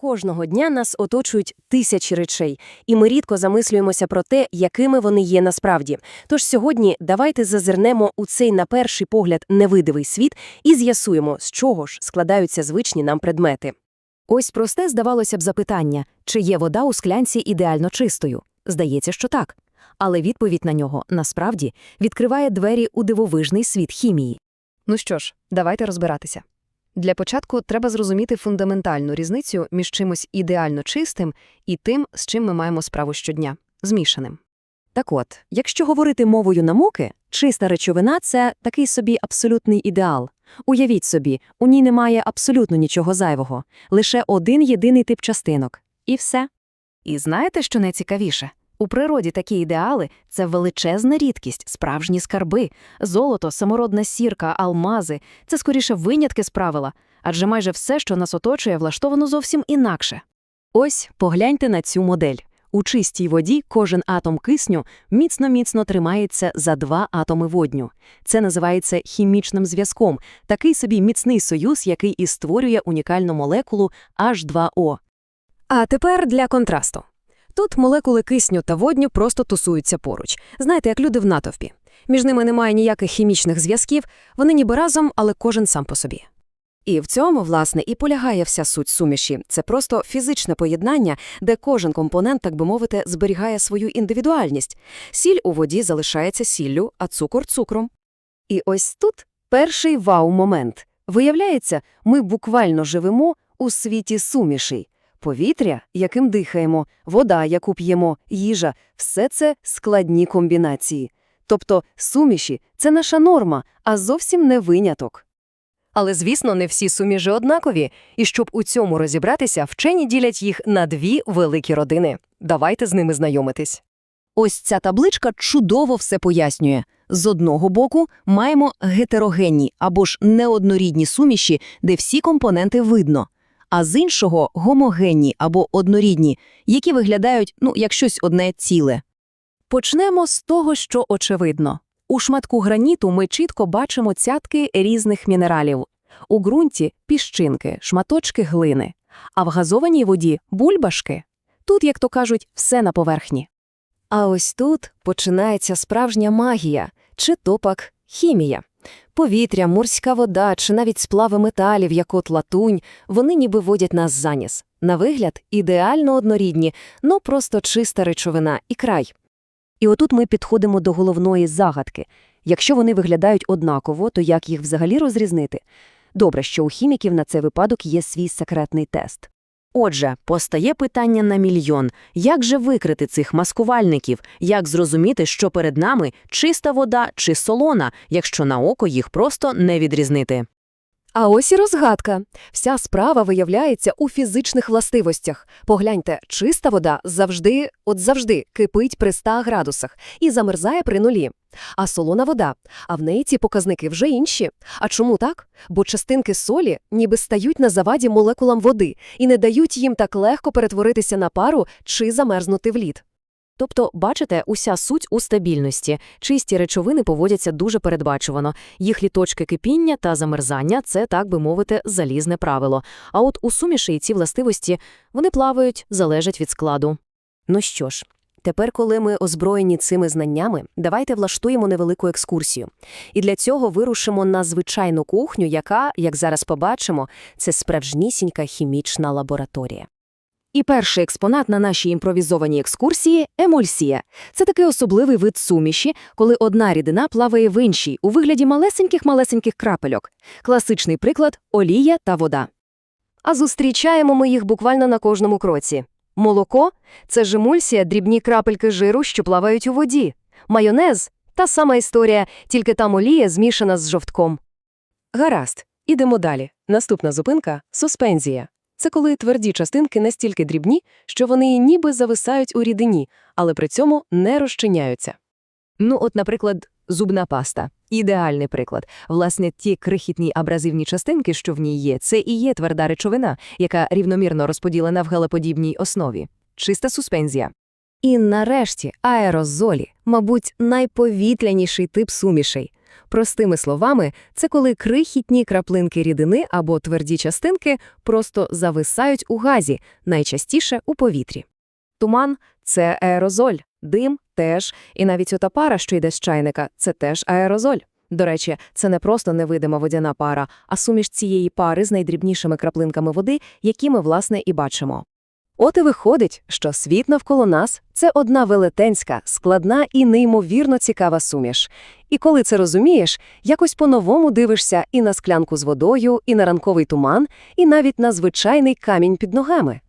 Кожного дня нас оточують тисячі речей, і ми рідко замислюємося про те, якими вони є насправді. Тож сьогодні давайте зазирнемо у цей на перший погляд невидивий світ і з'ясуємо, з чого ж складаються звичні нам предмети. Ось просте здавалося б запитання, чи є вода у склянці ідеально чистою. Здається, що так. Але відповідь на нього, насправді, відкриває двері у дивовижний світ хімії. Ну що ж, давайте розбиратися. Для початку треба зрозуміти фундаментальну різницю між чимось ідеально чистим і тим, з чим ми маємо справу щодня – змішаним. Так от, якщо говорити мовою науки, чиста речовина – це такий собі абсолютний ідеал. Уявіть собі, у ній немає абсолютно нічого зайвого, лише один єдиний тип частинок. І все. І знаєте, що найцікавіше? У природі такі ідеали – це величезна рідкість, справжні скарби. Золото, самородна сірка, алмази – це скоріше винятки з правила, адже майже все, що нас оточує, влаштовано зовсім інакше. Ось, погляньте на цю модель. У чистій воді кожен атом кисню міцно-міцно тримається за два атоми водню. Це називається хімічним зв'язком, такий собі міцний союз, який і створює унікальну молекулу H2O. А тепер для контрасту. Тут молекули кисню та водню просто тусуються поруч. Знаєте, як люди в натовпі. Між ними немає ніяких хімічних зв'язків, вони ніби разом, але кожен сам по собі. І в цьому, власне, і полягає вся суть суміші. Це просто фізичне поєднання, де кожен компонент, так би мовити, зберігає свою індивідуальність. Сіль у воді залишається сіллю, а цукор – цукром. І ось тут перший вау-момент. Виявляється, ми буквально живемо у світі сумішей. Повітря, яким дихаємо, вода, яку п'ємо, їжа – все це складні комбінації. Тобто суміші – це наша норма, а зовсім не виняток. Але, звісно, не всі суміжі однакові, і щоб у цьому розібратися, вчені ділять їх на дві великі родини. Давайте з ними знайомитись. Ось ця табличка чудово все пояснює. З одного боку маємо гетерогенні або ж неоднорідні суміші, де всі компоненти видно, а з іншого гомогенні або однорідні, які виглядають, ну, як щось одне ціле. Почнемо з того, що очевидно. У шматку граніту ми чітко бачимо цятки різних мінералів. У ґрунті – піщинки, шматочки глини, а в газованій воді – бульбашки. Тут, як то кажуть, все на поверхні. А ось тут починається справжня магія, чи топак хімія. Повітря, морська вода чи навіть сплави металів, як от латунь, вони ніби водять нас за ніс. На вигляд ідеально однорідні, но просто чиста речовина і край. І отут ми підходимо до головної загадки. Якщо вони виглядають однаково, то як їх взагалі розрізнити? Добре, що у хіміків на цей випадок є свій секретний тест. Отже, постає питання на мільйон. Як же викрити цих маскувальників? Як зрозуміти, що перед нами чиста вода чи солона, якщо на око їх просто не відрізнити? А ось і розгадка. Вся справа виявляється у фізичних властивостях. Погляньте, чиста вода завжди, от завжди, кипить при 100 градусах і замерзає при нулі. А солона вода, а в неї ці показники вже інші. А чому так? Бо частинки солі ніби стають на заваді молекулам води і не дають їм так легко перетворитися на пару чи замерзнути в лід. Тобто, бачите, уся суть у стабільності. Чисті речовини поводяться дуже передбачувано. Їх літочки кипіння та замерзання – це, так би мовити, залізне правило. А от у суміші ці властивості, вони плавають, залежать від складу. Ну що ж, тепер, коли ми озброєні цими знаннями, давайте влаштуємо невелику екскурсію. І для цього вирушимо на звичайну кухню, яка, як зараз побачимо, це справжнісінька хімічна лабораторія. І перший експонат на нашій імпровізованій екскурсії – емульсія. Це такий особливий вид суміші, коли одна рідина плаває в іншій у вигляді малесеньких-малесеньких крапельок. Класичний приклад – олія та вода. А зустрічаємо ми їх буквально на кожному кроці. Молоко – це ж емульсія, дрібні крапельки жиру, що плавають у воді. Майонез – та сама історія, тільки там олія змішана з жовтком. Гаразд, ідемо далі. Наступна зупинка – суспензія. Це коли тверді частинки настільки дрібні, що вони ніби зависають у рідині, але при цьому не розчиняються. Ну, от, наприклад, зубна паста. Ідеальний приклад. Власне, ті крихітні абразивні частинки, що в ній є, це і є тверда речовина, яка рівномірно розподілена в гелеподібній основі. Чиста суспензія. І нарешті аерозолі, мабуть, найповітряніший тип сумішей. Простими словами, це коли крихітні краплинки рідини або тверді частинки просто зависають у газі, найчастіше у повітрі. Туман – це аерозоль, дим – теж, і навіть ота пара, що йде з чайника – це теж аерозоль. До речі, це не просто невидима водяна пара, а суміш цієї пари з найдрібнішими краплинками води, які ми, власне, і бачимо. От і виходить, що світ навколо нас – це одна велетенська, складна і неймовірно цікава суміш. І коли це розумієш, якось по-новому дивишся і на склянку з водою, і на ранковий туман, і навіть на звичайний камінь під ногами.